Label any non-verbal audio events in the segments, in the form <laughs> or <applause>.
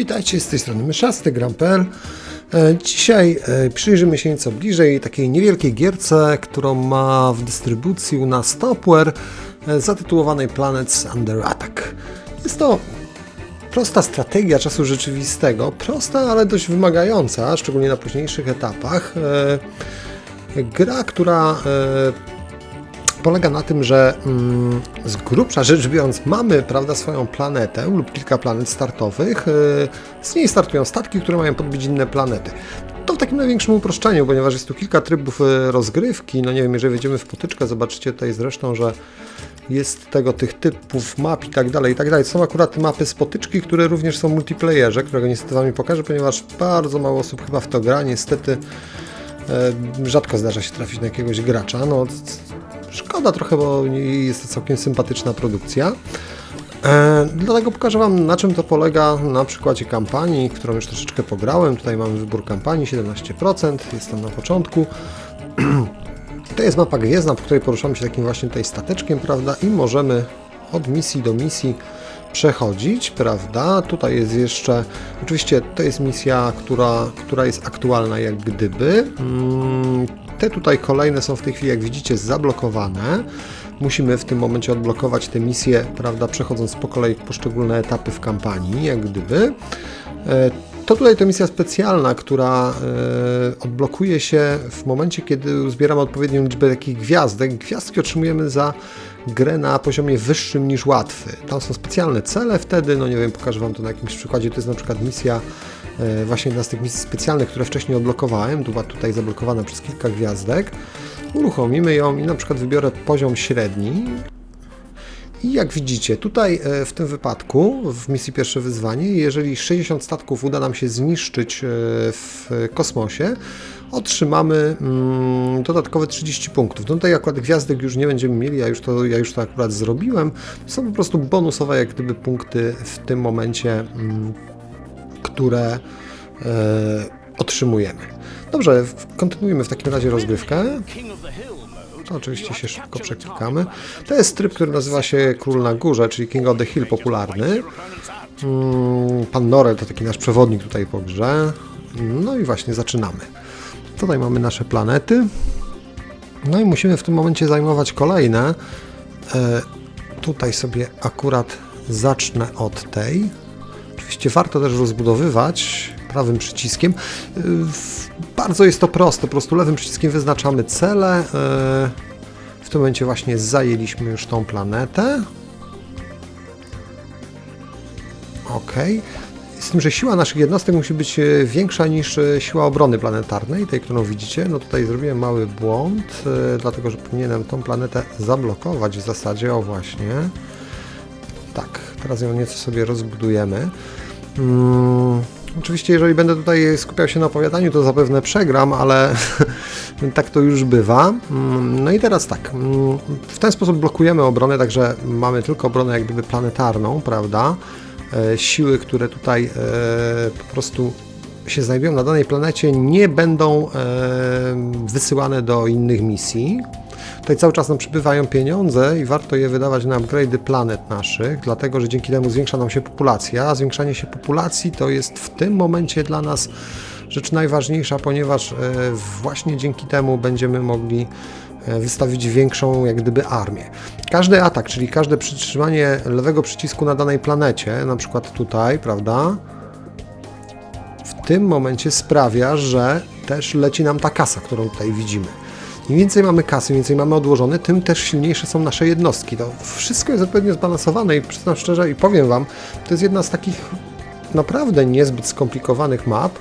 Witajcie, z tej strony Myszasty, Gram.pl. E, Dzisiaj e, przyjrzymy się nieco bliżej takiej niewielkiej gierce, którą ma w dystrybucji u nas Topware, e, zatytułowanej Planets Under Attack. Jest to prosta strategia czasu rzeczywistego, prosta, ale dość wymagająca, szczególnie na późniejszych etapach. Gra, która polega na tym, że mm, z grubsza rzecz biorąc mamy prawda, swoją planetę lub kilka planet startowych. y, Z niej startują statki, które mają podbić inne planety. To w takim największym uproszczeniu, ponieważ jest tu kilka trybów y, rozgrywki. No nie wiem, jeżeli wejdziemy w potyczkę, zobaczycie tutaj zresztą, że jest tego tych typów map i tak dalej, i tak dalej. Są akurat mapy spotyczki, które również są multiplayerze, którego niestety Wam nie pokażę, ponieważ bardzo mało osób chyba w to gra. Niestety e, rzadko zdarza się trafić na jakiegoś gracza. No, Szkoda trochę, bo jest to całkiem sympatyczna produkcja. E, dlatego pokażę Wam, na czym to polega na przykładzie kampanii, którą już troszeczkę pograłem. Tutaj mamy wybór kampanii 17%, jestem na początku. <clears throat> To jest mapa gwiezdna, po której poruszamy się takim właśnie tutaj stateczkiem, prawda? I możemy od misji do misji przechodzić, prawda? Tutaj jest jeszcze, oczywiście to jest misja, która, która jest aktualna jak gdyby. Te tutaj kolejne są w tej chwili, jak widzicie, zablokowane. Musimy w tym momencie odblokować te misje, prawda, przechodząc po kolei poszczególne etapy w kampanii, jak gdyby. E, To tutaj to misja specjalna, która e, odblokuje się w momencie, kiedy zbieramy odpowiednią liczbę takich gwiazdek. Gwiazdki otrzymujemy za grę na poziomie wyższym niż łatwy. Tam są specjalne cele wtedy, no nie wiem, pokażę Wam to na jakimś przykładzie. To jest na przykład misja, właśnie jedna z tych misji specjalnych, które wcześniej odblokowałem. Była tutaj zablokowana przez kilka gwiazdek. Uruchomimy ją i na przykład wybiorę poziom średni. I jak widzicie, tutaj e, w tym wypadku, w misji pierwsze wyzwanie, jeżeli 60 statków uda nam się zniszczyć e, w kosmosie, otrzymamy mm, dodatkowe 30 punktów. No tutaj akurat gwiazdek już nie będziemy mieli, ja już to, ja już to akurat zrobiłem. Są po prostu bonusowe jak gdyby punkty w tym momencie, mm, które e, otrzymujemy. Dobrze, kontynuujemy w takim razie rozgrywkę. To oczywiście się szybko przeklikamy. To jest tryb, który nazywa się Król na Górze, czyli King of the Hill popularny. Mm, Pan Norel to taki nasz przewodnik tutaj po grze. No i właśnie zaczynamy. Tutaj mamy nasze planety. No i musimy w tym momencie zajmować kolejne. E, tutaj sobie akurat zacznę od tej. Oczywiście warto też rozbudowywać prawym przyciskiem. Y, Bardzo jest to proste, po prostu lewym przyciskiem wyznaczamy cele. y, W tym momencie właśnie zajęliśmy już tą planetę. Ok. Z tym, że siła naszych jednostek musi być e, większa niż siła obrony planetarnej, tej, którą widzicie. No tutaj zrobiłem mały błąd, dlatego że powinienem tą planetę zablokować w zasadzie, o właśnie. Tak, teraz ją nieco sobie rozbudujemy. Mm, oczywiście, jeżeli będę tutaj skupiał się na opowiadaniu, to zapewne przegram, ale <laughs> tak to już bywa. Mm, No i teraz tak, mm, w ten sposób blokujemy obronę, także mamy tylko obronę jak gdyby planetarną, prawda? E, Siły, które tutaj e, po prostu się znajdują na danej planecie, nie będą e, wysyłane do innych misji. Tutaj cały czas nam przybywają pieniądze i warto je wydawać na upgrade'y planet naszych, dlatego że dzięki temu zwiększa nam się populacja, a zwiększanie się populacji to jest w tym momencie dla nas rzecz najważniejsza, ponieważ e, właśnie dzięki temu będziemy mogli e, wystawić większą jak gdyby armię. Każdy atak, czyli każde przytrzymanie lewego przycisku na danej planecie, na przykład tutaj, prawda, w tym momencie sprawia, że też leci nam ta kasa, którą tutaj widzimy. Im więcej mamy kasy, im więcej mamy odłożone, tym też silniejsze są nasze jednostki. To wszystko jest odpowiednio zbalansowane i przyznam szczerze i powiem Wam, to jest jedna z takich naprawdę niezbyt skomplikowanych map.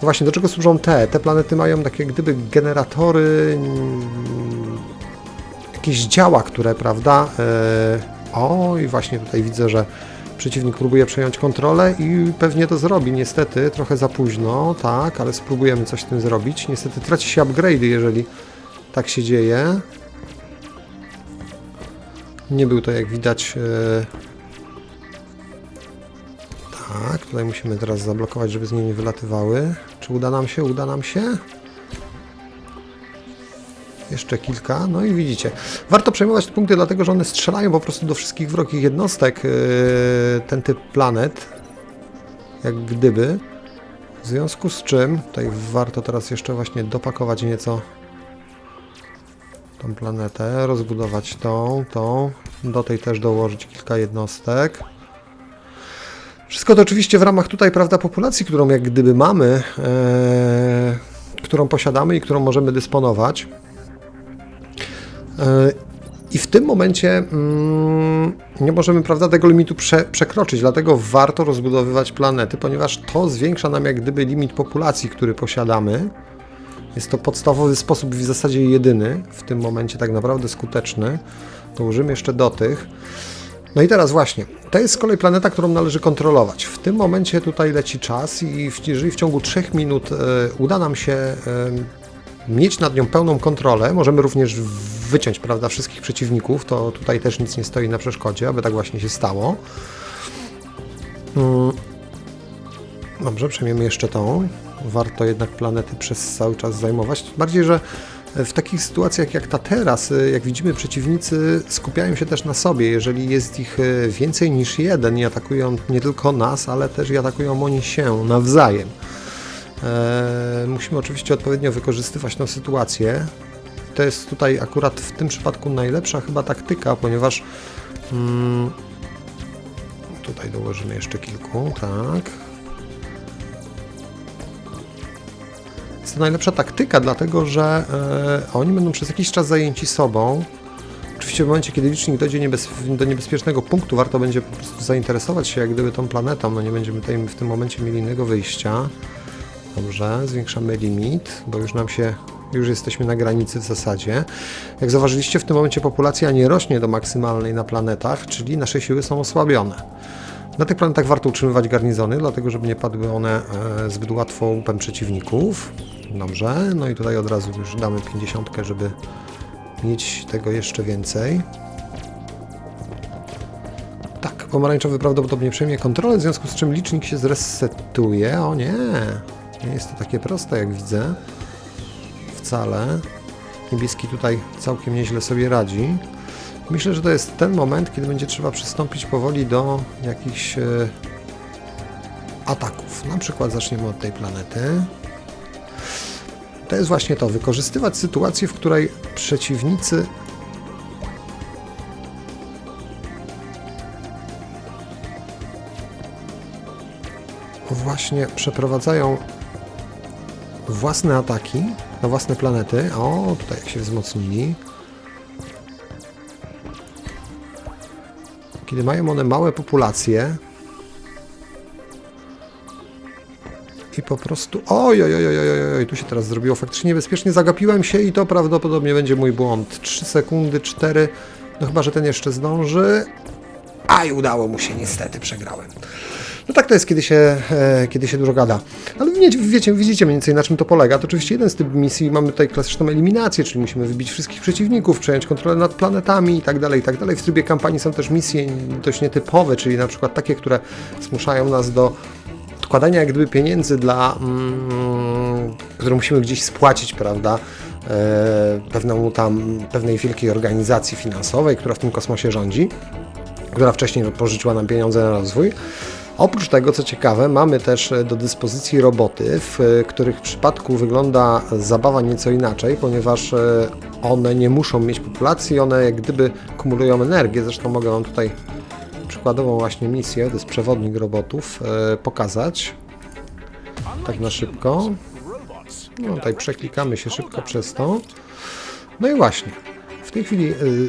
Właśnie, do czego służą te? Te planety mają takie gdyby generatory, mm, jakieś działa, które, prawda? E, o, i właśnie tutaj widzę, że przeciwnik próbuje przejąć kontrolę i pewnie to zrobi. Niestety, trochę za późno, tak, ale spróbujemy coś z tym zrobić. Niestety traci się upgrade'y, jeżeli tak się dzieje. Nie był to, jak widać, e, tak, tutaj musimy teraz zablokować, żeby z nie wylatywały. Czy uda nam się? Uda nam się? Jeszcze kilka, no i widzicie. Warto przejmować te punkty, dlatego że one strzelają po prostu do wszystkich wrogich jednostek. yy, Ten typ planet. jak gdyby. W związku z czym tutaj warto teraz jeszcze właśnie dopakować nieco tą planetę, rozbudować tą, tą, do tej też dołożyć kilka jednostek. Wszystko to oczywiście w ramach tutaj, prawda, populacji, którą jak gdyby mamy, e, którą posiadamy i którą możemy dysponować. E, I w tym momencie mm, nie możemy, prawda, tego limitu prze, przekroczyć, dlatego warto rozbudowywać planety, ponieważ to zwiększa nam jak gdyby limit populacji, który posiadamy. Jest to podstawowy sposób, w zasadzie jedyny, w tym momencie tak naprawdę skuteczny. Dołożymy jeszcze do tych. No i teraz właśnie, to jest z kolei planeta, którą należy kontrolować. W tym momencie tutaj leci czas i jeżeli w ciągu 3 minut e, uda nam się e, mieć nad nią pełną kontrolę, możemy również wyciąć prawda, wszystkich przeciwników, to tutaj też nic nie stoi na przeszkodzie, aby tak właśnie się stało. Dobrze, przejmiemy jeszcze tą. Warto jednak planety przez cały czas zajmować. Bardziej, że w takich sytuacjach jak ta teraz, y, jak widzimy, przeciwnicy skupiają się też na sobie. Jeżeli jest ich y, więcej niż jeden i atakują nie tylko nas, ale też i atakują oni się nawzajem. Eee, musimy oczywiście odpowiednio wykorzystywać tę sytuację. To jest tutaj akurat w tym przypadku najlepsza chyba taktyka, ponieważ mm, tutaj dołożymy jeszcze kilku, tak. Jest to najlepsza taktyka, dlatego że e, oni będą przez jakiś czas zajęci sobą. Oczywiście w momencie, kiedy licznik dojdzie niebez, do niebezpiecznego punktu, warto będzie po prostu zainteresować się jak gdyby tą planetą. No nie będziemy tutaj w tym momencie mieli innego wyjścia. Dobrze, zwiększamy limit, bo już nam się, już jesteśmy na granicy w zasadzie. Jak zauważyliście, w tym momencie populacja nie rośnie do maksymalnej na planetach, czyli nasze siły są osłabione. Na tych planetach warto utrzymywać garnizony, dlatego żeby nie padły one e, zbyt łatwo łupem przeciwników. Dobrze, no i tutaj od razu już damy 50, żeby mieć tego jeszcze więcej. Tak, pomarańczowy prawdopodobnie przejmie kontrolę, w związku z czym licznik się zresetuje. O nie, nie jest to takie proste jak widzę. Wcale. Niebieski tutaj całkiem nieźle sobie radzi. Myślę, że to jest ten moment, kiedy będzie trzeba przystąpić powoli do jakichś e, ataków. Na przykład zaczniemy od tej planety. To jest właśnie to, wykorzystywać sytuację, w której przeciwnicy właśnie przeprowadzają własne ataki na własne planety. O, tutaj jak się wzmocnili. Kiedy mają one małe populacje i po prostu... Oj, oj, oj, oj, oj, tu się teraz zrobiło faktycznie niebezpiecznie. Zagapiłem się i to prawdopodobnie będzie mój błąd. 3 sekundy, 4. No chyba, że ten jeszcze zdąży. Aj, udało mu się, niestety przegrałem. No tak to jest, kiedy się, e, kiedy się dużo gada. Ale wiecie, wiecie, widzicie mniej więcej na czym to polega. To oczywiście jeden z tych misji, mamy tutaj klasyczną eliminację, czyli musimy wybić wszystkich przeciwników, przejąć kontrolę nad planetami i tak dalej, i tak dalej. W trybie kampanii są też misje dość nietypowe, czyli na przykład takie, które zmuszają nas do odkładania jak gdyby pieniędzy dla, mm, które musimy gdzieś spłacić, prawda, e, tam, pewnej wielkiej organizacji finansowej, która w tym kosmosie rządzi, która wcześniej pożyczyła nam pieniądze na rozwój. Oprócz tego, co ciekawe, mamy też do dyspozycji roboty, w których przypadku wygląda zabawa nieco inaczej, ponieważ e, one nie muszą mieć populacji, one jak gdyby kumulują energię. Zresztą mogę Wam tutaj przykładową właśnie misję, to jest przewodnik robotów, e, pokazać. Tak na szybko. No tutaj przeklikamy się szybko przez to. No i właśnie, w tej chwili y,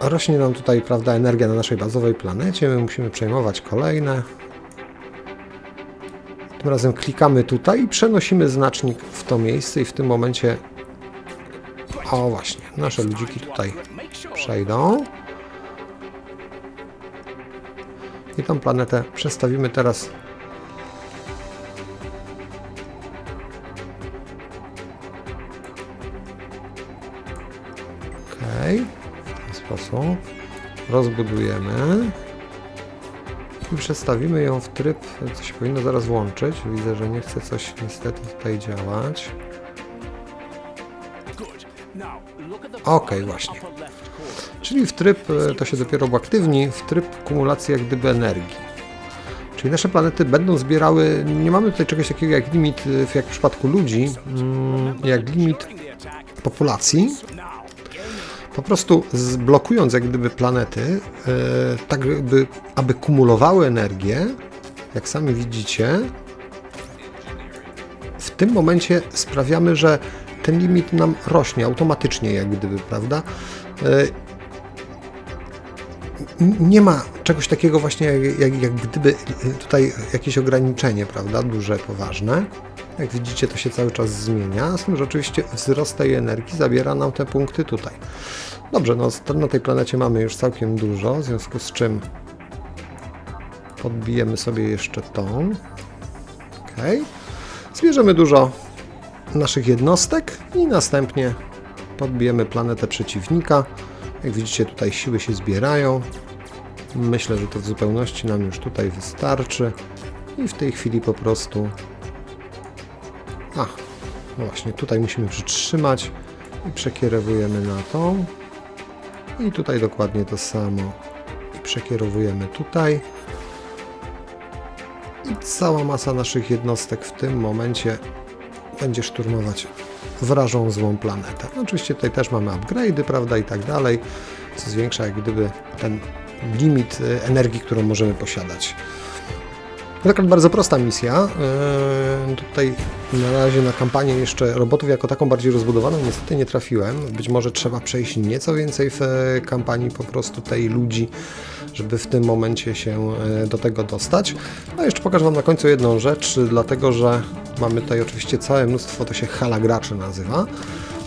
rośnie nam tutaj, prawda, energia na naszej bazowej planecie. My musimy przejmować kolejne. Tym razem klikamy tutaj i przenosimy znacznik w to miejsce i w tym momencie o właśnie, nasze ludziki tutaj przejdą. I tą planetę przestawimy teraz Okej, w ten sposób rozbudujemy i przestawimy ją w tryb, co się powinno zaraz włączyć. Widzę, że nie chce coś niestety tutaj działać. Okej, właśnie. Czyli w tryb, e, to się dopiero uaktywni, w tryb kumulacji jak gdyby energii. Czyli nasze planety będą zbierały, nie mamy tutaj czegoś takiego jak limit, y, jak w przypadku ludzi, mm, jak limit populacji, po prostu zblokując jak gdyby planety, e, tak jakby, aby kumulowały energię, jak sami widzicie, w tym momencie sprawiamy, że ten limit nam rośnie automatycznie, jak gdyby, prawda? E, Nie ma czegoś takiego właśnie, jak, jak, jak gdyby tutaj jakieś ograniczenie, prawda? Duże, poważne. Jak widzicie, to się cały czas zmienia, z tym, że oczywiście wzrost tej energii zabiera nam te punkty tutaj. Dobrze, no na tej planecie mamy już całkiem dużo, w związku z czym podbijemy sobie jeszcze tą. Ok. Zbierzemy dużo naszych jednostek i następnie podbijemy planetę przeciwnika. Jak widzicie, tutaj siły się zbierają. Myślę, że to w zupełności nam już tutaj wystarczy. I w tej chwili po prostu. A, no właśnie, tutaj musimy przytrzymać i przekierowujemy na tą. I tutaj dokładnie to samo. I przekierowujemy tutaj. I cała masa naszych jednostek w tym momencie będzie szturmować wrażą złą planetę. Oczywiście tutaj też mamy upgrade'y, prawda, i tak dalej, co zwiększa jak gdyby ten limit e, energii, którą możemy posiadać. To bardzo prosta misja. Yy, Tutaj na razie na kampanię jeszcze robotów jako taką bardziej rozbudowaną niestety nie trafiłem. Być może trzeba przejść nieco więcej w e, kampanii po prostu tej ludzi, żeby w tym momencie się e, do tego dostać. No jeszcze pokażę Wam na końcu jedną rzecz, dlatego że mamy tutaj oczywiście całe mnóstwo, to się hala graczy nazywa.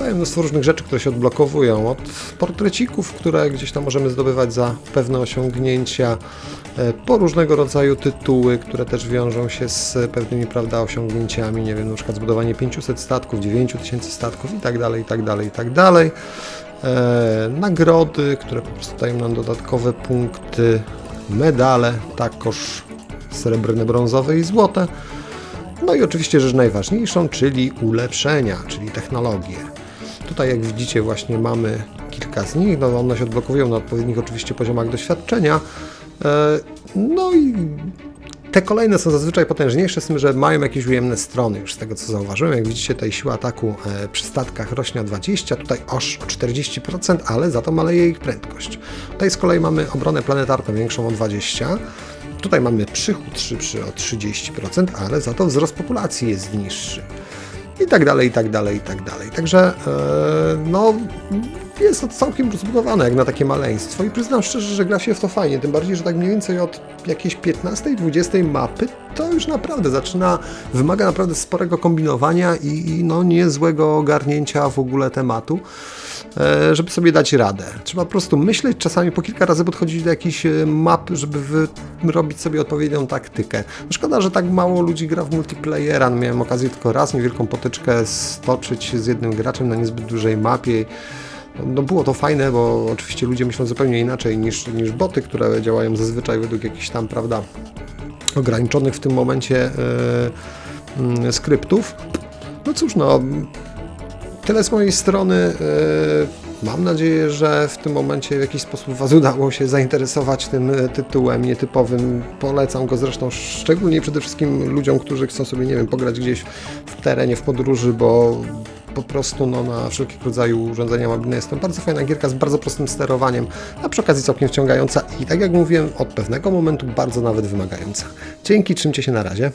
Całe mnóstwo różnych rzeczy, które się odblokowują, od portrecików, które gdzieś tam możemy zdobywać za pewne osiągnięcia, e, po różnego rodzaju tytuły, które też wiążą się z pewnymi, prawda, osiągnięciami, nie wiem, na przykład zbudowanie 500 statków, 9000 statków i tak dalej, i tak dalej, i tak dalej. E, nagrody, które po prostu dają nam dodatkowe punkty, medale, takoż srebrne, brązowe i złote. No i oczywiście rzecz najważniejszą, czyli ulepszenia, czyli technologie. Tutaj jak widzicie właśnie mamy kilka z nich, no one się odblokowują na odpowiednich oczywiście poziomach doświadczenia. E, No i te kolejne są zazwyczaj potężniejsze, z tym, że mają jakieś ujemne strony, już z tego co zauważyłem. Jak widzicie, tutaj siła ataku e, przy statkach rośnie o 20, tutaj aż o 40%, ale za to maleje ich prędkość. Tutaj z kolei mamy obronę planetarną większą o 20%. Tutaj mamy przychód szybszy o 30%, ale za to wzrost populacji jest niższy. I tak dalej, i tak dalej, i tak dalej. Także e, no, jest to całkiem rozbudowane jak na takie maleństwo. I przyznam szczerze, że gra się w to fajnie, tym bardziej, że tak mniej więcej od jakiejś 15-20 mapy to już naprawdę zaczyna, wymaga naprawdę sporego kombinowania i, i no niezłego ogarnięcia w ogóle tematu żeby sobie dać radę. Trzeba po prostu myśleć, czasami po kilka razy podchodzić do jakichś e, map, żeby wyrobić sobie odpowiednią taktykę. No szkoda, że tak mało ludzi gra w multiplayera. Miałem okazję tylko raz niewielką potyczkę stoczyć z jednym graczem na niezbyt dużej mapie. No było to fajne, bo oczywiście ludzie myślą zupełnie inaczej niż, niż boty, które działają zazwyczaj według jakichś tam, prawda, ograniczonych w tym momencie e, mm, skryptów. No cóż, no, Tyle z mojej strony. Yy, Mam nadzieję, że w tym momencie w jakiś sposób Was udało się zainteresować tym e, tytułem nietypowym. Polecam go zresztą szczególnie przede wszystkim ludziom, którzy chcą sobie, nie wiem, pograć gdzieś w terenie, w podróży, bo po prostu no, na wszelkiego rodzaju urządzenia mobilne jest to bardzo fajna gierka z bardzo prostym sterowaniem, a przy okazji całkiem wciągająca i tak jak mówiłem, od pewnego momentu bardzo nawet wymagająca. Dzięki, trzymcie się na razie.